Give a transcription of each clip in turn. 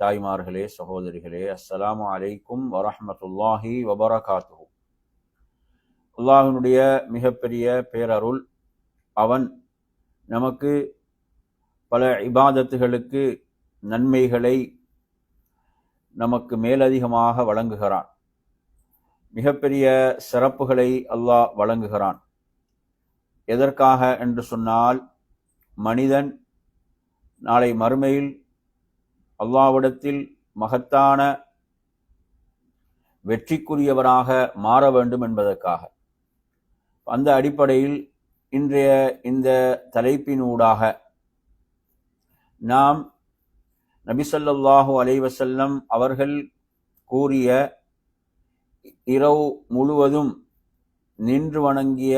தாய்மார்களே சகோதரிகளே அஸ்ஸலாமு அலைக்கும் வரஹமத்துல்லாஹி வபரகாத்து அல்லாஹினுடைய மிகப்பெரிய பேரருள் அவன் நமக்கு பல இபாதத்துகளுக்கு நன்மைகளை நமக்கு மேலதிகமாக வழங்குகிறான். மிகப்பெரிய சிறப்புகளை அல்லாஹ் வழங்குகிறான். எதற்காக என்று சொன்னால் மனிதன் நாளை மறுமையில் அல்லாவிடத்தில் மகத்தான வெற்றிக்குரியவராக மாற வேண்டும் என்பதற்காக. அந்த அடிப்படையில் இன்றைய இந்த தலைப்பினூடாக நாம் நபிசல்லாஹு அலைவசல்லம் அவர்கள் கூறிய இரவு முழுவதும் நின்று வணங்கிய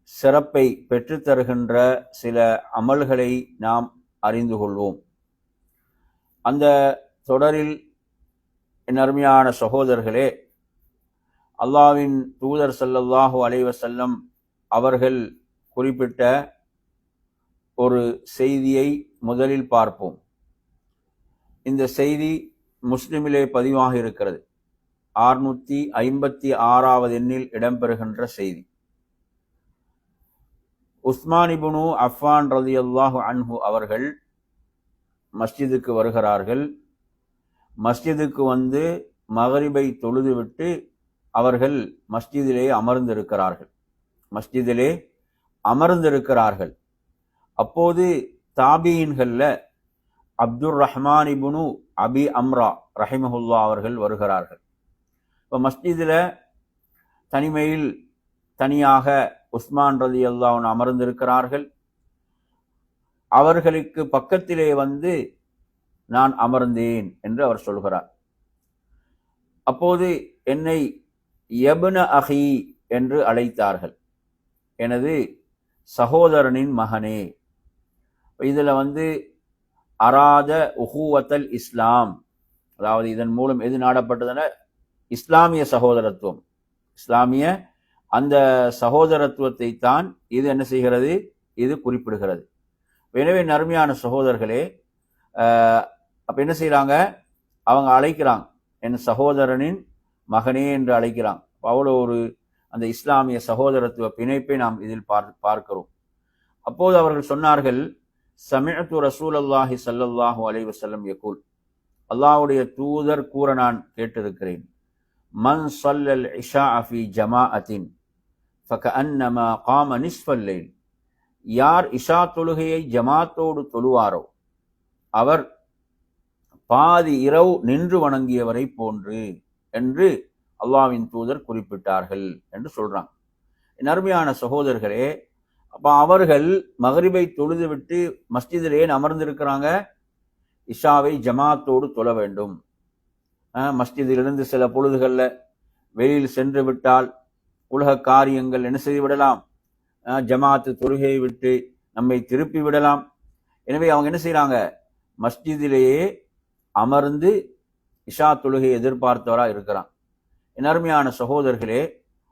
சிறப்பை பெற்றுத்தருகின்ற சில அமல்களை நாம் அறிந்து கொள்வோம். அந்த தொடரில் என் அருமையான சகோதரர்களே அல்லாவின் தூதர் சல்லல்லாஹு அலைவசல்லம் அவர்கள் குறிப்பிட்ட ஒரு செய்தியை முதலில் பார்ப்போம். இந்த செய்தி முஸ்லிமிலே பதிவாக இருக்கிறது. ஆறுநூற்றி ஐம்பத்தி ஆறாவது எண்ணில் இடம்பெறுகின்ற செய்தி. உஸ்மானிபுனு அஃபான் ரதி அல்லாஹு அன்ஹு அவர்கள் மஸ்ஜிதுக்கு வருகிறார்கள். மஸ்ஜிதுக்கு வந்து மகரிபை தொழுதுவிட்டு அவர்கள் மஸ்ஜிதிலே அமர்ந்திருக்கிறார்கள். மஸ்ஜிதிலே அமர்ந்திருக்கிறார்கள். அப்போது தாபியின்கள்ல அப்துர் ரஹ்மான் இபுனு அபி அம்ரா ரஹிமஹுல்லா அவர்கள் வருகிறார்கள். இப்போ மஸ்ஜிதில் தனிமையில் தனியாக உஸ்மான் ரதி அல்லாவுன் அமர்ந்திருக்கிறார்கள். அவர்களுக்கு பக்கத்திலே வந்து நான் அமர்ந்தேன் என்று அவர் சொல்கிறார். அப்போது என்னை யபுன அஹி என்று அழைத்தார்கள். எனது சகோதரனின் மகனே இதில் வந்து அராத உஹூவத்தல் இஸ்லாம் அதாவது இதன் மூலம் எது நாடப்பட்டதென இஸ்லாமிய சகோதரத்துவம். இஸ்லாமிய அந்த சகோதரத்துவத்தை தான் இது என்ன செய்கிறது? இது குறிப்பிடுகிறது. எனவே நறுமையான சகோதரர்களே அப்போ என்ன செய்கிறாங்க அவங்க அழைக்கிறாங்க. என் சகோதரனின் மகனே என்று அழைக்கிறாங்க. அவ்வளோ ஒரு அந்த இஸ்லாமிய சகோதரத்துவ பிணைப்பை நாம் இதில் பார் பார்க்கிறோம். அப்போது அவர்கள் சொன்னார்கள் சமிழத்து ரசூல் அல்லாஹி சல்லல்லாஹு அலைஹி வஸல்லம் யகூல். அல்லாஹ்வுடைய தூதர் கூற நான் கேட்டிருக்கிறேன் மன் சல்லல் இஷா ஃபி ஜமாஅத்தின் ஃபகஅன்னமா காம நிஸ்ஃபல் லைல். யார் இஷா தொழுகையை ஜமாத்தோடு தொழுவாரோ அவர் பாதி இரவு நின்று வணங்கியவரை போன்று என்று அல்லாவின் தூதர் குறிப்பிட்டார்கள் என்று சொல்றாங்க. என் அருமையான சகோதரர்களே அப்ப அவர்கள் மகரிபை தொழுதுவிட்டு மஸ்ஜிதில் ஏன் அமர்ந்திருக்கிறாங்க இஷாவை ஜமாத்தோடு தொழ வேண்டும். மஸ்ஜிதிலிருந்து சில பொழுதுகளில் வெளியில் சென்று விட்டால் உலக காரியங்கள் என்ன செய்து விடலாம் ஜமாத்து தொழுகையை விட்டு நம்மை திருப்பி விடலாம். எனவே அவங்க என்ன செய்கிறாங்க மஸ்ஜிதிலேயே அமர்ந்து இஷா தொழுகை எதிர்பார்த்தவராக இருக்கிறான். என் அருமையான சகோதரர்களே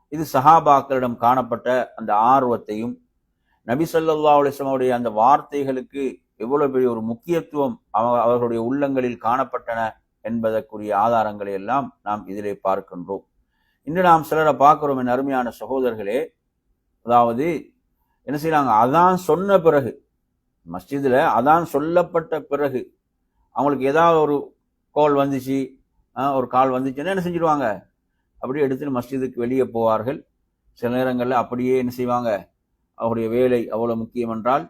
இது சஹாபாக்களிடம் காணப்பட்ட அந்த ஆர்வத்தையும் நபி சொல்லல்லா அலிஸ்லாமுடைய அந்த வார்த்தைகளுக்கு எவ்வளவு பெரிய ஒரு முக்கியத்துவம் அவ- அவர்களுடைய உள்ளங்களில் காணப்பட்டன என்பதற்குரிய ஆதாரங்களை எல்லாம் நாம் இதிலே பார்க்கின்றோம். இன்று நாம் சிலரை பார்க்கிறோம் என் அருமையான சகோதரர்களே அதாவது என்ன செய்யறாங்க அதான் சொன்ன பிறகு மஸ்ஜிதில் அதான் சொல்லப்பட்ட பிறகு அவங்களுக்கு ஏதாவது ஒரு கோல் வந்துச்சு ஒரு கால் வந்துச்சுன்னா என்ன செஞ்சிருவாங்க? அப்படியே எடுத்துட்டு மஸ்ஜிதுக்கு வெளியே போவார்கள். சில நேரங்களில் அப்படியே என்ன செய்வாங்க? அவருடைய வேலை அவ்வளோ முக்கியம் என்றால்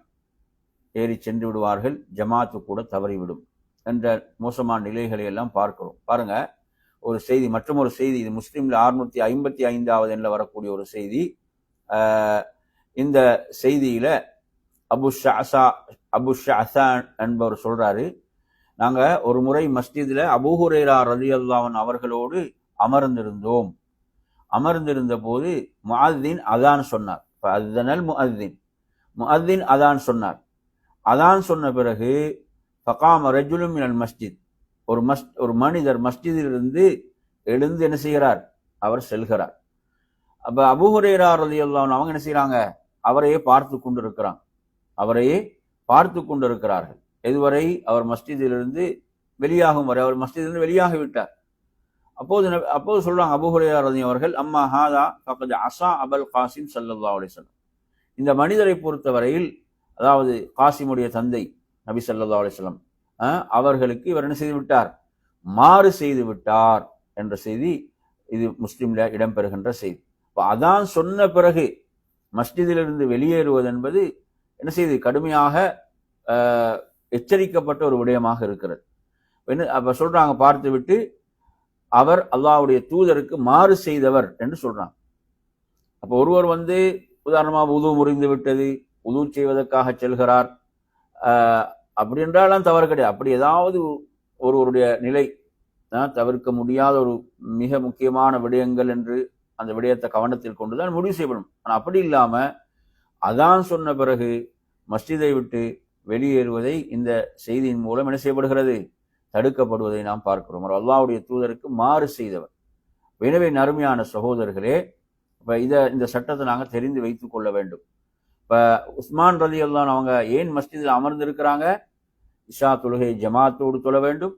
ஏறி சென்று விடுவார்கள் ஜமாத்து கூட தவறிவிடும் என்ற மோசமான நிலைகளை எல்லாம் பார்க்கிறோம். பாருங்க ஒரு செய்தி மற்றும் ஒரு செய்தி இது முஸ்லீம்ல அறுநூத்தி ஐம்பத்தி ஐந்தாவது எண்ணில் வரக்கூடிய ஒரு செய்தி. இந்த செய்தியில் அபு ஷாசா அபு ஷாசான் என்பவர் சொல்றாரு. நாங்கள் ஒரு முறை மஸ்ஜிதுல அபூஹுரேரா ரலியல்லாஹன் அவர்களோடு அமர்ந்திருந்தோம். அமர்ந்திருந்த போது முஅத்தின் அதான் சொன்னார். அதுதனல் முஅத்தின். முஅத்தின் அதான் சொன்னார். அதான் சொன்ன பிறகு பகாம ரஜுலும் மினல் மஸ்ஜித். ஒரு மஸ் ஒரு மனிதர் மஸ்ஜிதிலிருந்து எழுந்து என்ன செய்கிறார்? அவர் செல்கிறார். அப்ப அபூஹுரேரா ரலியல்லாஹு அவங்க என்ன செய்யறாங்க அவரையே பார்த்து கொண்டிருக்கிறாங்க அவரையே பார்த்து கொண்டிருக்கிறார்கள். எதுவரை அவர் மஸ்ஜிதிலிருந்து வெளியாகும் வரை அவர் மஸ்ஜிதிலிருந்து வெளியாகி விட்டார். அப்போது அப்போது சொல்றாங்க அபுஹுரேரா ரதி அவர்கள் அம்மா ஹாதா பக்கத்து அசா அபல் காசிம் சல்லல்லா அலைஹி இந்த மனிதரை பொறுத்தவரையில் அதாவது காசிமுடைய தந்தை நபி சல்லா அலைஹி அவர்களுக்கு இவர் என்ன செய்து விட்டார்? மாறு செய்து விட்டார் என்ற செய்தி இது முஸ்லீம்ல இடம்பெறுகின்ற செய்தி. அதான் சொன்ன பிறகு மஸ்ஜிதிலிருந்து வெளியேறுவது என்பது என்ன செய்து கடுமையாக எச்சரிக்கப்பட்ட ஒரு விடயமாக இருக்கிறது. என்ன அப்போ சொல்கிறாங்க பார்த்து விட்டு அவர் அல்லாவுடைய தூதருக்கு மாறு செய்தவர் என்று சொல்கிறாங்க அப்போ ஒருவர் வந்து உதாரணமாக உது முறிந்து விட்டது உது செய்வதற்காக செல்கிறார் அப்படி என்றாலும் தவறு கிடையாது. அப்படி ஏதாவது ஒருவருடைய நிலை தவிர்க்க முடியாத ஒரு மிக முக்கியமான விடயங்கள் என்று அந்த விடயத்தை கவனத்தில் கொண்டுதான் முடிவு செய்யப்படும். ஆனால் அப்படி இல்லாமல் அதான் சொன்ன பிறகு மஸ்ஜிதை விட்டு வெளியேறுவதை இந்த செய்தியின் மூலம் என்ன செய்யப்படுகிறது? தடுக்கப்படுவதை நாம் பார்க்கிறோம். அவர் தூதருக்கு மாறு செய்தவர். எனவே நறுமையான சகோதரர்களே இப்போ இதை இந்த சட்டத்தை நாங்கள் தெரிந்து வைத்து கொள்ள வேண்டும். இப்போ உஸ்மான் ரதி அல்லான் அவங்க ஏன் மஸ்ஜிதில் அமர்ந்திருக்கிறாங்க? இஷா தொழுகை ஜமாத்தோடு தொழ வேண்டும்.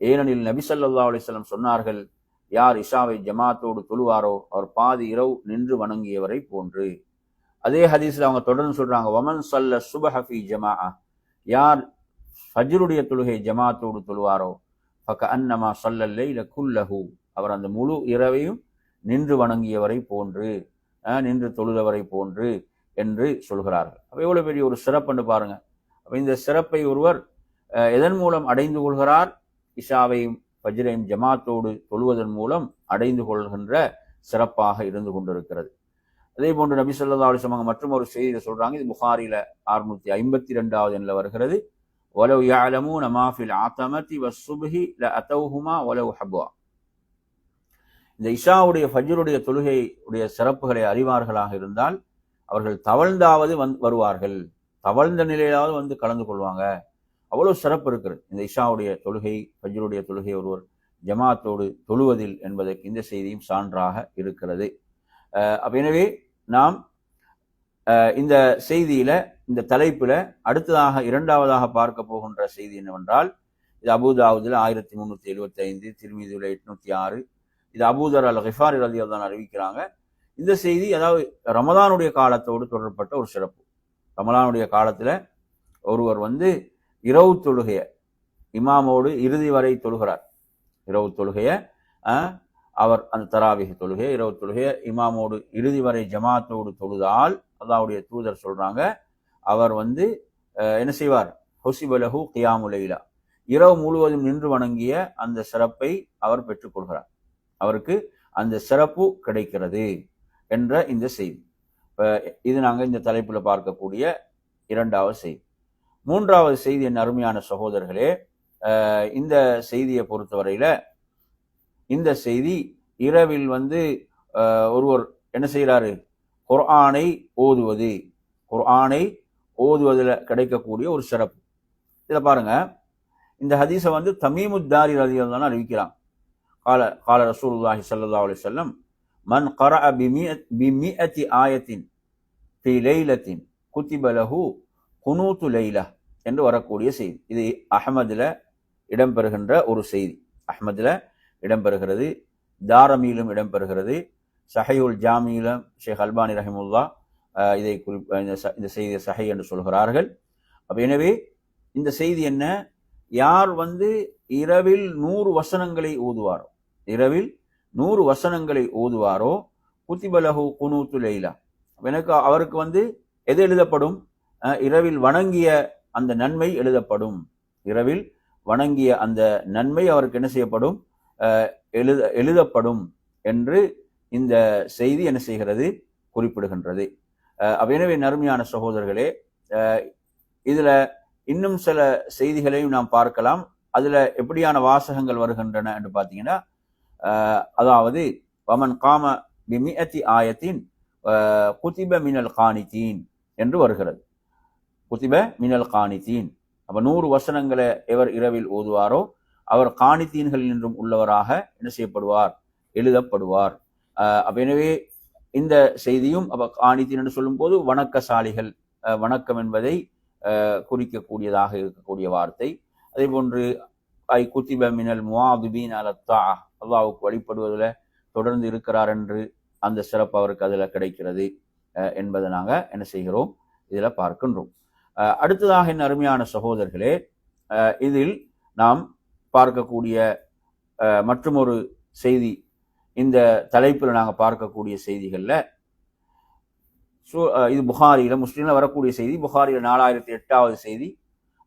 ஏனெனில் நபி சல்லா அலைஹி சொன்னார்கள் யார் இஷாவை ஜமாத்தோடு தொழுவாரோ அவர் பாதி இரவு நின்று வணங்கியவரை போன்று. அதே ஹதீஸ்ல அவங்க தொடர்ந்து சொல்றாங்க வமன் சல்ல சுபஹஃபி ஜமா ஜமாஅ. யார் ஃபஜ்ருடைய தொழுகை ஜமாத்தோடு தொழுவாரோ பக்க அன்னமா சல்லல்லை குல்லஹு. அவர் அந்த முழு இரவையும் நின்று வணங்கியவரை போன்று நின்று தொழுதவரை போன்று என்று சொல்கிறார்கள். அப்போ எவ்வளோ பெரிய ஒரு சிறப்புன்னு பாருங்க. அப்போ இந்த சிறப்பை ஒருவர் எதன் மூலம் அடைந்து கொள்கிறார்? இஷாவையும் பஜ்ரையும் ஜமாத்தோடு தொழுவதன் மூலம் அடைந்து கொள்கின்ற சிறப்பாக இருந்து கொண்டிருக்கிறது. அதே போன்று நபி சொல்லா அலிசமங்க மற்றும் ஒரு செய்தியில் சொல்றாங்க. இது புகாரில அறுநூத்தி ஐம்பத்தி ரெண்டாவது எண்ணில் வருகிறது. ஒலவு யாலமு நமாஃபில் ஆத்தமதி வசுபி ல அத்தௌஹுமா ஒலவு ஹபுவா. இந்த இஷாவுடைய ஃபஜ்ருடைய தொழுகையுடைய சிறப்புகளை அறிவார்களாக இருந்தால் அவர்கள் தவழ்ந்தாவது வந் வருவார்கள். தவழ்ந்த நிலையிலாவது வந்து கலந்து கொள்வாங்க. அவ்வளோ சிறப்பு இருக்கிறது. இந்த இஷாவுடைய தொழுகை ஃபஜ்ருடைய தொழுகை ஒருவர் ஜமாத்தோடு தொழுவதில் என்பதற்கு இந்த செய்தியும் சான்றாக இருக்கிறது. அப்ப எனவே நாம் இந்த செய்தியில இந்த தலைப்புல அடுத்ததாக இரண்டாவதாக பார்க்க போகின்ற செய்தி என்னவென்றால் இது அபுதாவுதில் ஆயிரத்தி முந்நூற்றி எழுபத்தி ஐந்து திருமீதியில் எட்நூத்தி ஆறு இது அபூதர் அல் ஹிஃபார் ரலி தான் அறிவிக்கிறாங்க. இந்த செய்தி அதாவது ரமதானுடைய காலத்தோடு தொடர்பட்ட ஒரு சிறப்பு. ரமலானுடைய காலத்தில் ஒருவர் வந்து இரவு தொழுகைய இமாமோடு இறுதி வரை தொழுகிறார். இரவு தொழுகைய அவர் அந்த தராவிக தொழுகை இரவு தொழுகைய இமாமோடு இறுதி வரை ஜமாத்தோடு தொழுதால் அல்லாவுடைய தூதர் சொல்றாங்க அவர் வந்து என்ன செய்வார்? ஹொசிபலஹு கியாமுலைலா இரவு முழுவதும் நின்று வணங்கிய அந்த சிறப்பை அவர் பெற்றுக்கொள்கிறார் அவருக்கு அந்த சிறப்பு கிடைக்கிறது என்ற இந்த செய்தி. இது நாங்கள் இந்த தலைப்பில் பார்க்கக்கூடிய இரண்டாவது செய்தி. மூன்றாவது செய்தி என் அருமையான சகோதரர்களே இந்த செய்தியை பொறுத்தவரையில் இந்த செய்தி இரவில் வந்து ஒருவர் என்ன செய்கிறாரு குர்ஆனை ஓதுவது. குர்ஆனை ஓதுவதில் கிடைக்கக்கூடிய ஒரு சிறப்பு. இதை பாருங்க. இந்த ஹதீஸை வந்து தமிமுத்தாரி ரதிதான் அறிவிக்கிறான். கால கால ரசூலுல்லாஹி சல்லா அலி சொல்லம் மன் கர பிமி அத்தி ஆயத்தின் பி லைலத்தின் குத்திபலஹு குனூத்து லைலா என்று வரக்கூடிய செய்தி. இது அகமதில் இடம்பெறுகின்ற ஒரு செய்தி. அஹ்மதுல இடம்பெறுகிறது தாரமியிலும் இடம்பெறுகிறது சஹையுல் ஜாமியிலும் ஷேக் அல்பானி ரஹிமுல்லா இதை குறி இந்த ச- இந்த செய்தியை சஹை என்று சொல்கிறார்கள். அப்போ எனவே இந்த செய்தி என்ன? யார் வந்து இரவில் நூறு வசனங்களை ஓதுவாரோ இரவில் நூறு வசனங்களை ஓதுவாரோ குத்திபலஹு குனூத்து லெய்லா எனக்கு அவருக்கு வந்து எது எழுதப்படும்? இரவில் வணங்கிய அந்த நன்மை எழுதப்படும். இரவில் வணங்கிய அந்த நன்மை அவருக்கு என்ன செய்யப்படும்? எழுத எழுதப்படும் என்று இந்த செய்தி என்ன செய்கிறது? குறிப்பிடுகின்றது. எனவே நறுமையான சகோதரர்களே இதில் இன்னும் சில செய்திகளையும் நாம் பார்க்கலாம். அதில் எப்படியான வாசகங்கள் வருகின்றன என்று பார்த்தீங்கன்னா அதாவது வமன் காம பிமியத்தி ஆயத்தின் குதிப மினல் காணித்தீன் என்று வருகிறது. குதிப மினல் காணித்தீன். அப்போ நூறு வசனங்களை எவர் இரவில் ஓதுவாரோ அவர் காணித்தீன்கள் என்றும் உள்ளவராக என்ன செய்யப்படுவார்? எழுதப்படுவார். அப்போ அப்ப எனவே இந்த செய்தியும் அப்போ காணித்தீன் என்று சொல்லும்போது வணக்கசாலிகள் வணக்கம் என்பதை குறிக்கக்கூடியதாக இருக்கக்கூடிய வார்த்தை. அதே போன்று ஐ குத்திப மினல் முவாதுபீன் அலத்தா அல்லாவுக்கு வழிபடுவதில் தொடர்ந்து இருக்கிறார் என்று அந்த சிறப்பு அவருக்கு அதில் கிடைக்கிறது என்பதை நாங்கள் என்ன செய்கிறோம்? இதில் பார்க்கின்றோம். அடுத்ததாக என் அருமையான சகோதரர்களே இதில் நாம் பார்க்கக்கூடிய மற்றொரு மற்றுமொரு செய்தி இந்த தலைப்பில் நாங்கள் பார்க்கக்கூடிய செய்திகளில் சூ- இது புகாரியில் முஸ்லீமில் வரக்கூடிய செய்தி புகாரியில் நாலாயிரத்தி எட்டாவது செய்தி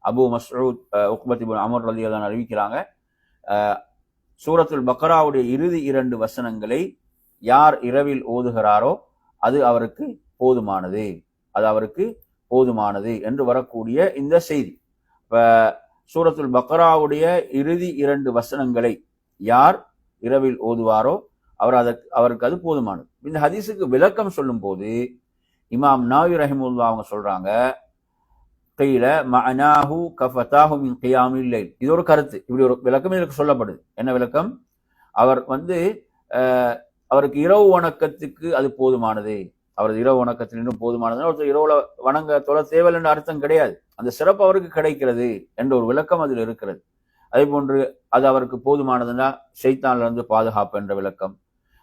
அபு மஸ்ரூத் உக்பத் அமர் ரலி அறிவிக்கிறாங்க. சூரத்துல் பக்ராவுடைய இறுதி இரண்டு வசனங்களை யார் இரவில் ஓதுகிறாரோ அது அவருக்கு போதுமானது. அது அவருக்கு போதுமானது என்று வரக்கூடிய இந்த செய்தி. இப்ப சூரத்துல் பக்ராவுடைய இறுதி இரண்டு வசனங்களை யார் இரவில் ஓதுவாரோ அவர் அதற்கு அவருக்கு அது போதுமானது. இந்த ஹதீஸுக்கு விளக்கம் சொல்லும் போது இமாம் நாவி ரஹிமுல்லா அவங்க சொல்றாங்க கையில மனாஹு கஃபத்தாஹு மின் கியாமில் லைல். இது ஒரு கருத்து. இப்படி ஒரு விளக்கம் இதற்கு சொல்லப்படுது. என்ன விளக்கம்? அவர் வந்து அவருக்கு இரவு வணக்கத்துக்கு அது போதுமானது. அவரது இரவு வணக்கத்தில் இன்னும் போதுமானது ஒருத்தர் இரவுல வணங்க தொலை தேவல் என்ற அர்த்தம் கிடையாது. அந்த சிறப்பு அவருக்கு கிடைக்கிறது என்ற ஒரு விளக்கம் அதில் இருக்கிறது. அதே போன்று அது அவருக்கு போதுமானதுன்னா ஷைத்தான்ல இருந்து பாதுகாப்பு என்ற விளக்கம்.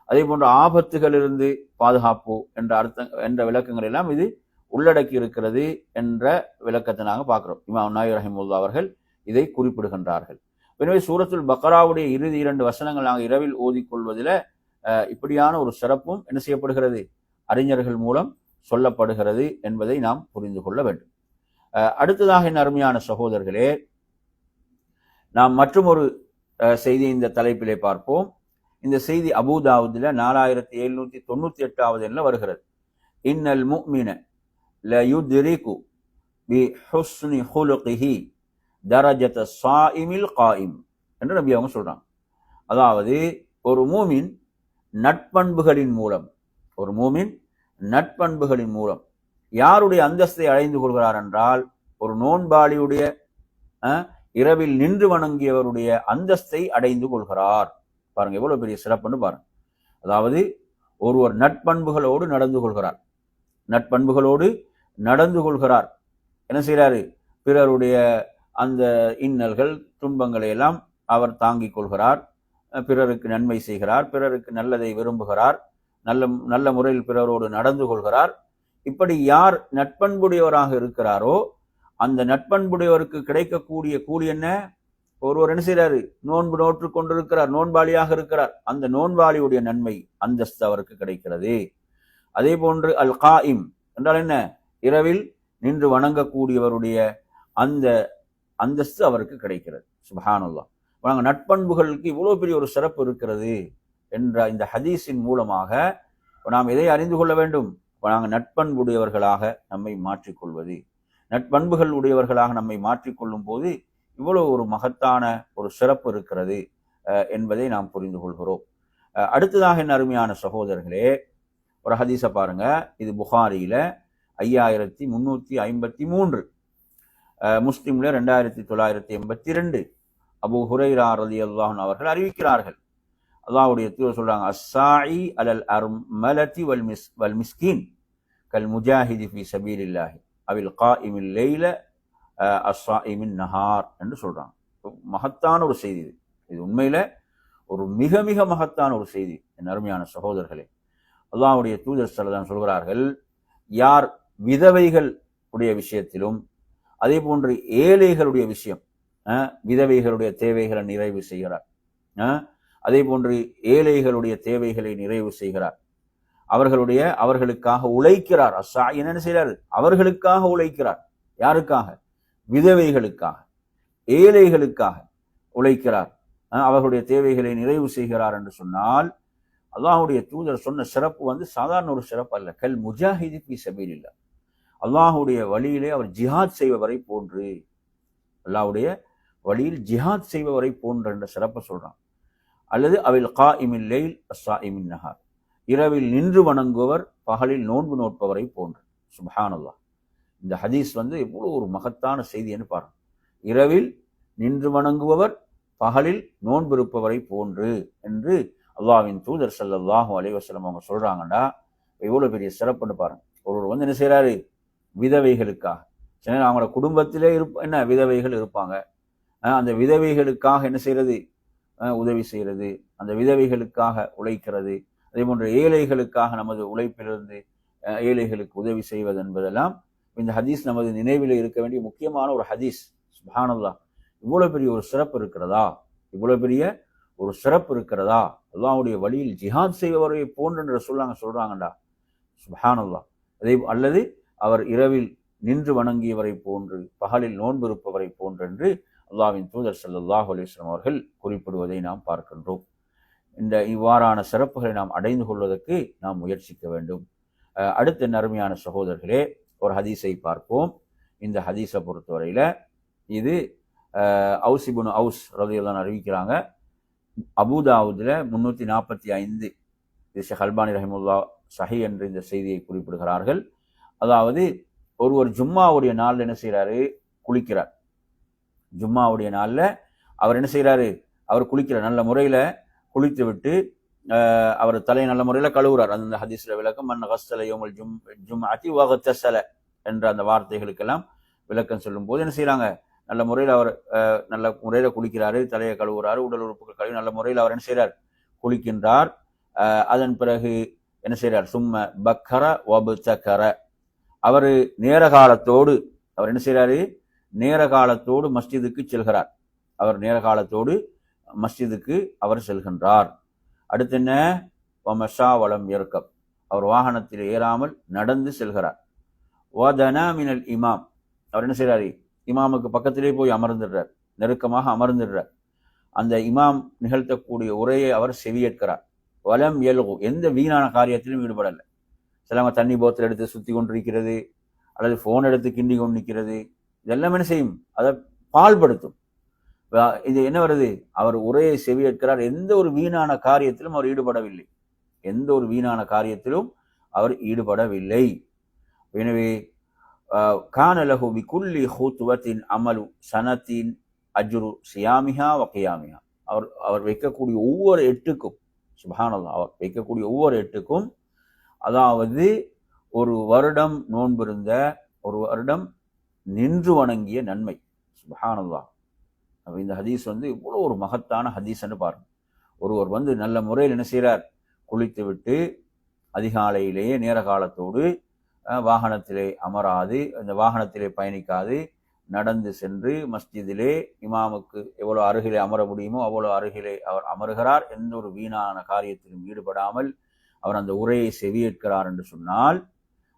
அதே போன்று ஆபத்துகளிலிருந்து பாதுகாப்பு என்ற அர்த்தம் என்ற விளக்கங்கள் எல்லாம் இது உள்ளடக்கி இருக்கிறது என்ற விளக்கத்தை நாங்கள் பார்க்குறோம். இமாம் நாய் ரஹிமுல்லா அவர்கள் இதை குறிப்பிடுகின்றார்கள். எனவே சூரத்துல் பக்ராவுடைய இறுதி இரண்டு வசனங்கள் நாங்கள் இரவில் ஓதிக்கொள்வதில் இப்படியான ஒரு சிறப்பும் என்ன செய்யப்படுகிறது? அறிஞர்கள் மூலம் சொல்லப்படுகிறது என்பதை நாம் புரிந்து கொள்ள வேண்டும். அடுத்ததாக என் அருமையான சகோதரர்களே நாம் மற்றொரு செய்தி இந்த தலைப்பிலே பார்ப்போம். இந்த செய்தி அபுதாவுதில் நாலாயிரத்தி எழுநூத்தி தொண்ணூத்தி எட்டாவது எண்ணில் வருகிறது. இன்னல் முக்மின லயுத்ரிகு பி ஹுஸ்னி ஹுலுகிஹி தரஜத சாயிமில் காயிம் என்று நம்பி அவங்க சொல்றாங்க. அதாவது ஒரு மூமின் நட்பண்புகளின் மூலம் ஒரு மூமின் நட்பண்புகளின் மூலம். யாருடைய அந்தஸ்தை அடைந்து கொள்கிறார் என்றால் ஒரு நோன்பாளியுடைய இரவில் நின்று வணங்கியவருடைய அந்தஸ்தை அடைந்து கொள்கிறார். பாருங்க எவ்வளவு பெரிய சிறப்புன்னு பாருங்க. அதாவது ஒருவர் நட்பண்புகளோடு நடந்து கொள்கிறார். நட்பண்புகளோடு நடந்து கொள்கிறார். என்ன செய்கிறாரு? பிறருடைய அந்த இன்னல்கள் துன்பங்களை எல்லாம் அவர் தாங்கிக் கொள்கிறார். பிறருக்கு நன்மை செய்கிறார். பிறருக்கு நல்லதை விரும்புகிறார். நல்ல நல்ல முறையில் பிறரோடு நடந்து கொள்கிறார். இப்படி யார் நட்பண்புடையவராக இருக்கிறாரோ அந்த நட்பண்புடையவருக்கு கிடைக்கக்கூடிய கூலி என்ன? ஒருவர் என்ன செய்கிறாரு நோன்பு நோற்று கொண்டிருக்கிறார் நோன்பாளியாக இருக்கிறார். அந்த நோன்பாளியுடைய நன்மை அந்தஸ்து அவருக்கு கிடைக்கிறது. அதே போன்று அல் காயிம் என்றால் என்ன? இரவில் நின்று வணங்கக்கூடியவருடைய அந்த அந்தஸ்து அவருக்கு கிடைக்கிறது. சுபஹானுல்லா நாங்கள் நட்பண்புகளுக்கு இவ்வளோ பெரிய ஒரு சிறப்பு இருக்கிறது. என்ற இந்த ஹதீஸின் மூலமாக நாம் எதை அறிந்து கொள்ள வேண்டும்? நாங்கள் நட்பண்புடையவர்களாக நம்மை மாற்றிக்கொள்வது. நட்பண்புகள் உடையவர்களாக நம்மை மாற்றிக்கொள்ளும் போது இவ்வளவு ஒரு மகத்தான ஒரு சிறப்பு இருக்கிறது என்பதை நாம் புரிந்து கொள்கிறோம். அடுத்ததாக என் அருமையான சகோதரர்களே ஒரு ஹதீஸை பாருங்க. இது புகாரியில் ஐயாயிரத்தி முந்நூற்றி ஐம்பத்தி மூன்று முஸ்லீமில் ரெண்டாயிரத்தி தொள்ளாயிரத்தி எண்பத்தி ரெண்டு. அபு ஹுரைரா ரதி அல்லாஹன் அவர்கள் அறிவிக்கிறார்கள். அல்லாவுடைய தூதர் சொல்றாங்க அஸ்ஸாயி அலல் அர்மலதி வல் மிஸ் வல் மிஸ்கின் கல் முஜாஹிதி ஃபி சபீலில்லாஹி அவில் கா இமில் லெய்ல அஸ்ஸா இமின் நஹார் என்று சொல்றாங்க. மகத்தான ஒரு செய்தி இது. இது உண்மையில ஒரு மிக மிக மகத்தான ஒரு செய்தி என் அருமையான சகோதரர்களே. அல்லாவுடைய தூதர் சலதான் சொல்கிறார்கள் யார் விதவைகள் உடைய விஷயத்திலும் அதே போன்று ஏழைகளுடைய விஷயம் விதவைகளுடைய தேவைகளை நிறைவு செய்கிறார். அஹ், அதே போன்று ஏழைகளுடைய தேவைகளை நிறைவு செய்கிறார். அவர்களுடைய அவர்களுக்காக உழைக்கிறார். அசா என்ன செய்கிறார்? அவர்களுக்காக உழைக்கிறார். யாருக்காக? விதவைகளுக்காக ஏழைகளுக்காக உழைக்கிறார். அவர்களுடைய தேவைகளை நிறைவு செய்கிறார் என்று சொன்னால் அல்லாஹுடைய தூதர் சொன்ன சிறப்பு வந்து சாதாரண ஒரு சிறப்பு அல்ல. கல் முஜாஹிதி பி இல்ல அல்லாஹுடைய வழியிலே அவர் ஜிஹாத் செய்பவரை போன்று அல்லாஹ்வுடைய வழியில் ஜிஹாத் செய்பவரை போன்று என்ற சிறப்பை சொல்றான். அல்லது அவில் கா இமில் லெயில் அஸ்ஸா இமின் நஹார். இரவில் நின்று வணங்குவர் பகலில் நோன்பு நோட்பவரை போன்று. சுபஹானல்லா இந்த ஹதீஸ் வந்து எவ்வளோ ஒரு மகத்தான செய்தின்னு பாருங்க. இரவில் நின்று வணங்குபவர் பகலில் நோன்பு இருப்பவரை போன்று என்று அல்லாவின் தூதர் சல்லாஹூ அலைஹி அவங்க சொல்கிறாங்கன்னா இவ்வளோ பெரிய சிறப்புன்னு பாருங்க. ஒருவர் வந்து என்ன செய்கிறாரு விதவைகளுக்காக. சில அவங்களோட குடும்பத்திலே இருப்ப என்ன? விதவைகள் இருப்பாங்க. அந்த விதவைகளுக்காக என்ன செய்கிறது உதவி செய்கிறது அந்த விதவைகளுக்காக உழைக்கிறது அதே போன்ற ஏழைகளுக்காக நமது உழைப்பிலிருந்து ஏழைகளுக்கு உதவி செய்வது என்பதெல்லாம் இந்த ஹதீஸ் நமது நினைவில் இருக்க வேண்டிய முக்கியமான ஒரு ஹதீஸ். சுபானல்லா இவ்வளோ பெரிய ஒரு சிறப்பு இருக்கிறதா? இவ்வளோ பெரிய ஒரு சிறப்பு இருக்கிறதா? அல்லாவுடைய வழியில் ஜிஹாத் செய்பவரை போன்றுன்ற சொல்லாங்க சொல்கிறாங்கடா சுப்ஹானல்லாஹ். அதே அல்லது அவர் இரவில் நின்று வணங்கியவரை போன்று பகலில் நோன்பு இருப்பவரை போன்றென்று அல்லாவின் தூதர் சல்லாஹ் அலிஸ்லாம் அவர்கள் குறிப்பிடுவதை நாம் பார்க்கின்றோம். இந்த இவ்வாறான சிறப்புகளை நாம் அடைந்து கொள்வதற்கு நாம் முயற்சிக்க வேண்டும். அடுத்த நறுமையான சகோதரர்களே ஒரு ஹதீஸை பார்ப்போம். இந்த ஹதீஸை பொறுத்தவரையில் இது அவுசிபுன் அவுஸ் ரதையெல்லாம் அறிவிக்கிறாங்க. அபுதாவுதில் முன்னூற்றி நாற்பத்தி ஐந்து இது ஷேக் அல்பானி ரஹிமுல்லா சஹி என்று இந்த செய்தியை குறிப்பிடுகிறார்கள். அதாவது ஒருவர் ஜும்மாவுடைய நாளில் என்ன செய்கிறாரு குளிக்கிறார். ஜும்மாவுடைய நாளில் அவர் என்ன செய்கிறாரு அவர் குளிக்கிறார் நல்ல முறையில் குளித்து விட்டு அவர் தலையை நல்ல முறையில் கழுவுறார். அந்த ஹதீஸில் விளக்கம் மன் கஸ்தல யோமல் ஜும் ஜும் அதி வகத்தசல என்ற அந்த வார்த்தைகளுக்கெல்லாம் விளக்கம் சொல்லும் போது என்ன செய்கிறாங்க நல்ல முறையில் அவர் நல்ல முறையில் குளிக்கிறாரு தலையை கழுவுறாரு உடல் உறுப்புகள் கழுவி நல்ல முறையில் அவர் என்ன செய்கிறார் குளிக்கின்றார். அதன் பிறகு என்ன செய்கிறார் சும்ம பக்கர வபுத்தக்கர. அவர் நேர காலத்தோடு அவர் என்ன செய்கிறாரு நேர காலத்தோடு மஸ்ஜிதுக்கு செல்கிறார். அவர் நேர காலத்தோடு மஸ்ஜிதுக்கு அவர் செல்கின்றார். அடுத்து என்ன வமஷா வளம் இறக்கம். அவர் வாகனத்தில் ஏறாமல் நடந்து செல்கிறார். வதனா மினல் இமாம். அவர் என்ன செய்கிறாரு இமாமுக்கு பக்கத்திலே போய் அமர்ந்துடுறார். நெருக்கமாக அமர்ந்துடுறார். அந்த இமாம் நிகழ்த்தக்கூடிய உரையை அவர் செவியேற்கிறார். வலம் எல்கு. எந்த வீணான காரியத்திலும் ஈடுபடலை. சிலவங்க தண்ணி போத்தல் எடுத்து சுற்றி கொண்டிருக்கிறது அல்லது ஃபோன் எடுத்து கிண்டி கொண்டு நிற்கிறது இதெல்லாம் என்ன செய்யும்? அதை பால்படுத்தும் இது என்ன வருது? அவர் உரையை செவியேற்கிறார். எந்த ஒரு வீணான காரியத்திலும் அவர் ஈடுபடவில்லை. எந்த ஒரு வீணான காரியத்திலும் அவர் ஈடுபடவில்லை. எனவே கானலகு பிகுல்லி ஹூத்துவத்தின் அமலு சனத்தின் அஜ்ரு சியாமிஹா வகையாமிஹா அவர் அவர் வைக்கக்கூடிய ஒவ்வொரு எட்டுக்கும் சுபஹானல்லாஹ் அவர் வைக்கக்கூடிய ஒவ்வொரு எட்டுக்கும் அதாவது ஒரு வருடம் நோன்பிருந்த ஒரு வருடம் நின்று வணங்கிய நன்மை. சுபஹானல்லா அப்போ இந்த ஹதீஸ் வந்து இவ்வளோ ஒரு மகத்தான ஹதீஸ்ன்னு பாருங்க. ஒருவர் வந்து நல்ல முறையில் என்ன செய்கிறார் குளித்து விட்டு அதிகாலையிலேயே நேர காலத்தோடு வாகனத்திலே அமராது அந்த வாகனத்திலே பயணிக்காது நடந்து சென்று மஸ்ஜிதிலே இமாமுக்கு எவ்வளோ அருகிலே அமர முடியுமோ அவ்வளோ அருகிலே அவர் அமருகிறார். எந்த ஒரு வீணான காரியத்திலும் ஈடுபடாமல் அவர் அந்த உரையை செவியேற்கிறார் என்று சொன்னால்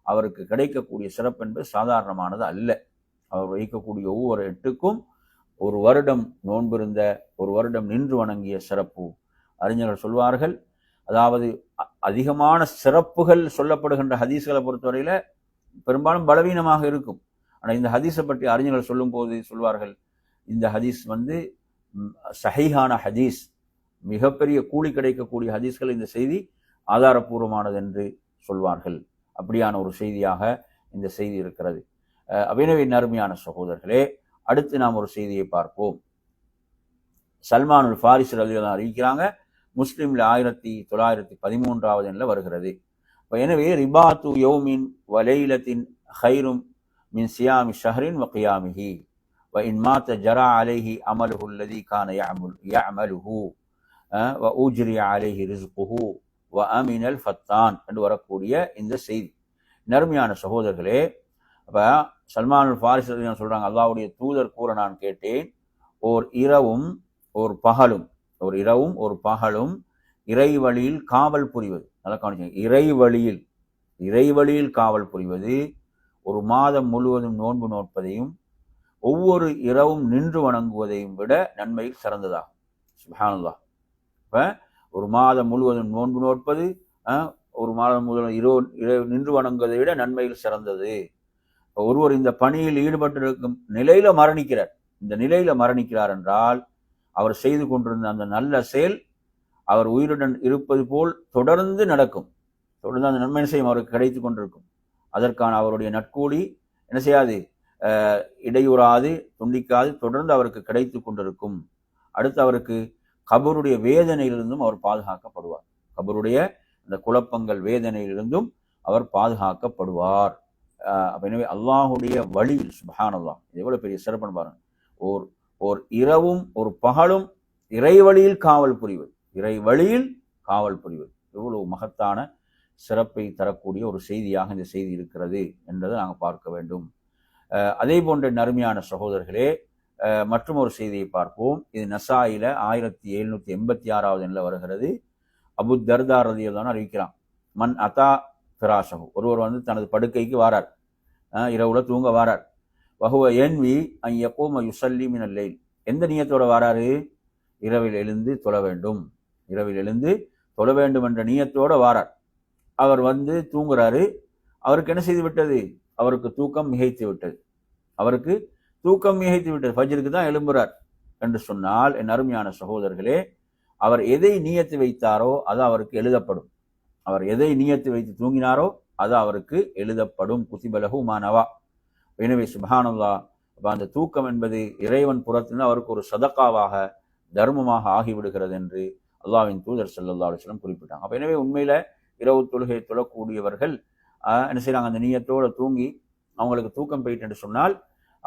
அவருக்கு கிடைக்கக்கூடிய சிறப்பு என்பது சாதாரணமானது அல்ல. அவர் வைக்கக்கூடிய ஒவ்வொரு எட்டுக்கும் ஒரு வருடம் நோன்பிருந்த ஒரு வருடம் நின்று வணங்கிய சிறப்பு. அறிஞர்கள் சொல்வார்கள் அதாவது அ- அதிகமான சிறப்புகள் சொல்லப்படுகின்ற ஹதீஸ்களை பொறுத்தவரையில் பெரும்பாலும் பலவீனமாக இருக்கும். ஆனால் இந்த ஹதீஸை பற்றி அறிஞர்கள் சொல்லும்போது சொல்வார்கள் இந்த ஹதீஸ் வந்து சஹிஹான ஹதீஸ் மிகப்பெரிய கூலி கிடைக்கக்கூடிய ஹதீஸ்கள் இந்த செய்தி ஆதாரபூர்வமானது என்று சொல்வார்கள். அப்படியான ஒரு செய்தியாக இந்த செய்தி இருக்கிறது. அஹ், எனவே அருமையான சகோதரர்களே அடுத்து நாம் ஒரு செய்தியை பார்ப்போம். சல்மானுல் ஃபாரிஸ் ரலியல்லாஹு அறிவிக்கிறாங்க முஸ்லீமில் ஆயிரத்தி தொள்ளாயிரத்தி பதிமூன்றாவது எண்ணில் வருகிறது. அப்ப எனவே ரிபாத்து யோமின் வலைலத்தின் ஹைரும் மின் சியாமி ஷஹரின் வக்கியாமிஹி வ இன் மாத்த ஜரா அலைஹி அமலுஹு அல்லதி கான யஅமல் யஅமலுஹு. வ ஊஜ்ரி அலைஹி ரிஸ்குஹு. வ அமினல் ஃபத்தான் என்று வரக்கூடிய இந்த செய்தி. நருமையான சகோதரர்களே அப்ப சல்மான் ஃபாரிஸ் ரலியல்லாஹு அன்ஹு சொல்றாங்க தூதர் கூற நான் கேட்டேன் ஓர் இரவும் ஒரு பகலும் ஒரு இரவும் ஒரு பகலும் இறைவழியில் காவல் புரிவது. நல்லா கவனிச்சுங்க இறைவழியில் இறைவழியில் காவல் புரிவது ஒரு மாதம் முழுவதும் நோன்பு நோட்பதையும் ஒவ்வொரு இரவும் நின்று வணங்குவதையும் விட நன்மையில் சிறந்ததாகும். சுபானந்தா இப்போ ஒரு மாதம் முழுவதும் நோன்பு நோட்பது ஒரு மாதம் முழுவதும் இரவு இரவு நின்று வணங்குவதை விட நன்மையில் சிறந்தது. ஒருவர் இந்த பணியில் ஈடுபட்டிருக்கும் நிலையில மரணிக்கிறார். இந்த நிலையில மரணிக்கிறார் என்றால் அவர் செய்து கொண்டிருந்த அந்த நல்ல செயல் அவர் உயிருடன் இருப்பது போல் தொடர்ந்து நடக்கும். தொடர்ந்து அந்த நன்மை செய்யும்? அவருக்கு கிடைத்து கொண்டிருக்கும். அதற்கான அவருடைய நட்கூலி என்ன செய்யாது? இடையூறாது துண்டிக்காது தொடர்ந்து அவருக்கு கிடைத்து கொண்டிருக்கும். அடுத்து அவருக்கு கபருடைய வேதனையிலிருந்தும் அவர் பாதுகாக்கப்படுவார். கபருடைய அந்த குழப்பங்கள் வேதனையிலிருந்தும் அவர் பாதுகாக்கப்படுவார். அப்போ எனவே அல்லாஹுடைய வழியில் சுபஹானல்லாஹ். இது எவ்வளோ பெரிய சிறப்புன்னு பாருங்க. ஓர் ஓர் இரவும் ஒரு பகலும் இறை வழியில் காவல் புரிவது. இறை வழியில் காவல் புரிவது. எவ்வளவு மகத்தான சிறப்பை தரக்கூடிய ஒரு செய்தியாக இந்த செய்தி இருக்கிறது என்பதை நாங்கள் பார்க்க வேண்டும். அதே போன்ற நறுமையான சகோதரர்களே மற்றும் ஒரு செய்தியை பார்ப்போம். இது நசாயில ஆயிரத்தி எழுநூத்தி எண்பத்தி ஆறாவது எண்ணில் வருகிறது. அபு தர்தா ரதியதான் அறிவிக்கிறான். மன் அதா பிராசகு ஒருவர் வந்து தனது படுக்கைக்கு வாரார். இரவுல தூங்க வாரார். வகுவ ஏன்வி அன் யக்கூம யுசல்லி மினல் எந்த நீயத்தோட வாராரு? இரவில் எழுந்து தொழ வேண்டும். இரவில் எழுந்து தொழ வேண்டும் என்ற நியத்தோட வாரார். அவர் வந்து தூங்குறாரு. அவருக்கு என்ன செய்து விட்டது? அவருக்கு தூக்கம் மிகைத்து விட்டது. அவருக்கு தூக்கம் மிகைத்து விட்டது. ஃபஜருக்கு தான் எழும்புறார் என்று சொன்னால் என் அருமையான சகோதரர்களே அவர் எதை நீயத்து வைத்தாரோ அது அவருக்கு எழுதப்படும். அவர் எதை நியத்து வைத்து தூங்கினாரோ அது அவருக்கு எழுதப்படும். குசிபலகு மானவா. எனவே சுபஹானல்லா அப்போ அந்த தூக்கம் என்பது இறைவன் புறத்தினால் அவருக்கு ஒரு சதக்காவாக தர்மமாக ஆகிவிடுகிறது என்று அல்லாஹ்வின் தூதர் ஸல்லல்லாஹு அலுவலம் குறிப்பிட்டாங்க. அப்போ எனவே உண்மையில் இரவு தொழுகை தொழக்கூடியவர்கள் என்ன செய்கிறாங்க அந்த நீயத்தோடு தூங்கி அவங்களுக்கு தூக்கம் போயிட்டு என்று சொன்னால்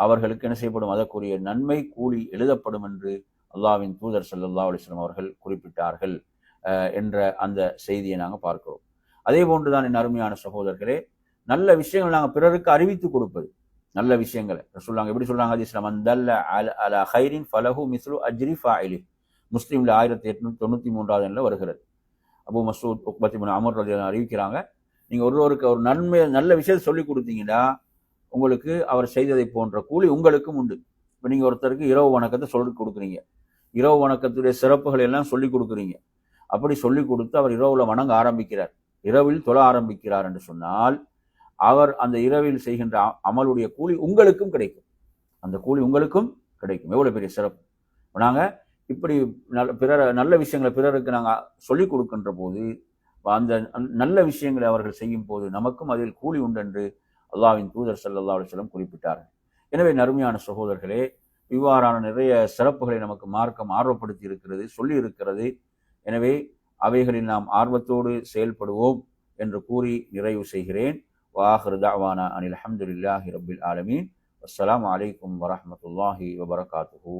அவர்களுக்கு என்ன செய்யப்படும்? அதற்குரிய நன்மை கூலி எழுதப்படும் என்று அல்லாவின் தூதர் ஸல்லல்லாஹு அலுவலம் அவர்கள் குறிப்பிட்டார்கள். என்ற அந்த செய்தியை நாங்கள் பார்க்கிறோம். அதே போன்றுதான் என் அருமையான சகோதரர்களே நல்ல விஷயங்கள் நாங்கள் பிறருக்கு அறிவித்து கொடுப்பது. நல்ல விஷயங்களை. சொல்றாங்க எப்படி சொல்றாங்க ஹதீஸ்ல மன் அல அல ஹைரின் ஃபலஹு மிஸ்லு அஜ்ரி ஃபாயிலி. முஸ்லீம்ல ஆயிரத்தி எட்நூத்தி தொண்ணூத்தி மூன்றாவது எண்ணில் வருகிறது. அபு மசூத் உக்பத்தி மூணு அமர் ரதி அறிவிக்கிறாங்க நீங்க ஒருவருக்கு ஒரு நன்மை நல்ல விஷயத்தை சொல்லி கொடுத்தீங்கன்னா உங்களுக்கு அவர் செய்ததை போன்ற கூலி உங்களுக்கும் உண்டு. இப்போ நீங்க ஒருத்தருக்கு இரவு வணக்கத்தை சொல்லி கொடுக்குறீங்க. இரவு வணக்கத்துடைய சிறப்புகளை எல்லாம் சொல்லி கொடுக்குறீங்க. அப்படி சொல்லி கொடுத்து அவர் இரவுல வணங்க ஆரம்பிக்கிறார். இரவில் தொழ ஆரம்பிக்கிறார் என்று சொன்னால் அவர் அந்த இரவில் செய்கின்ற அ- அமலுடைய கூலி உங்களுக்கும் கிடைக்கும். அந்த கூலி உங்களுக்கும் கிடைக்கும். எவ்வளோ பெரிய சிறப்பு. நாங்கள் இப்படி நல்ல பிறர் நல்ல விஷயங்களை பிறருக்கு நாங்கள் சொல்லிக் கொடுக்கின்ற போது அந்த நல்ல விஷயங்களை அவர்கள் செய்யும் போது நமக்கும் அதில் கூலி உண்டு என்று அல்லாஹ்வின் தூதர் சல்லா அலைஹி குறிப்பிட்டார்கள் எனவே நறுமையான சகோதரர்களே இவ்வாறான நிறைய சிறப்புகளை நமக்கு மார்க்கம் ஆர்வப்படுத்தி இருக்கிறது சொல்லி இருக்கிறது. எனவே அவைகளில் நாம் ஆர்வத்தோடு செயல்படுவோம் என்று கூறி நிறைவு செய்கிறேன். வாஹிரு தாவானா அனில் அஹமதுல்லாஹி ரபில் ஆலமீன். அஸ்லாம் வலைக்கம் வரமத்துல்லாஹி வபரகாத்துஹு.